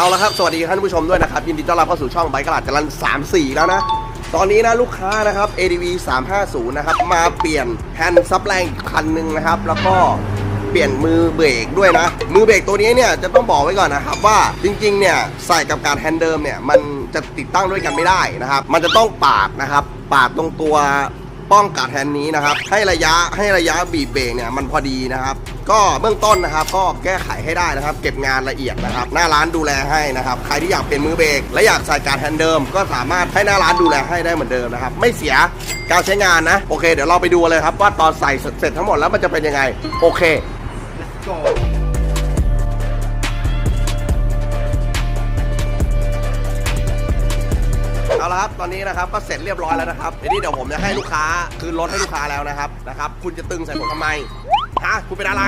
เอาละครับสวัสดีท่านผู้ชมด้วยนะครับยินดีต้อนรับเข้าสู่ช่องไบค์กระดาษจรัน34 แล้วนะ ตอนนี้นะลูกค้านะครับ ADV 350 นะครับ มาเปลี่ยนแฮนด์ซับแรงอีกคันหนึ่งนะครับ แล้วก็เปลี่ยนมือเบรกด้วยนะ มือเบรกตัวนี้เนี่ยจะต้องบอกไว้ก่อนนะครับว่าจริงๆเนี่ยใส่กับการแฮนด์เดิมเนี่ยมันจะติดตั้งด้วยกันไม่ได้นะครับ มันจะต้องปาดนะครับปาดตรงตัว ป้องกัดแฮนด์นี้นะครับ ให้ระยะให้ระยะบีบเบรกเนี่ยมันพอดีนะครับ ก็เบื้องต้นนะครับ ก็แก้ไขให้ได้นะครับ เก็บงานละเอียดนะครับ หน้าร้านดูแลให้นะครับ ใครที่อยากเปลี่ยนมือเบรกและอยากใส่การแฮนด์เดิม ก็สามารถให้หน้าร้านดูแลให้ได้เหมือนเดิมนะครับ ไม่เสียการใช้งานนะ โอเค เดี๋ยวเราไปดูเลยครับว่าตอนใส่เสร็จทั้งหมดแล้วมันจะเป็นยังไง โอเค เอาละครับตอนนี้นะครับก็เสร็จเรียบร้อยแล้วนะครับทีนี้เดี๋ยวผมจะให้ลูกค้าคืนรถให้ลูกค้าแล้วนะครับนะครับ คุณจะตึงใส่ผมทำไมฮะคุณเป็นอะไร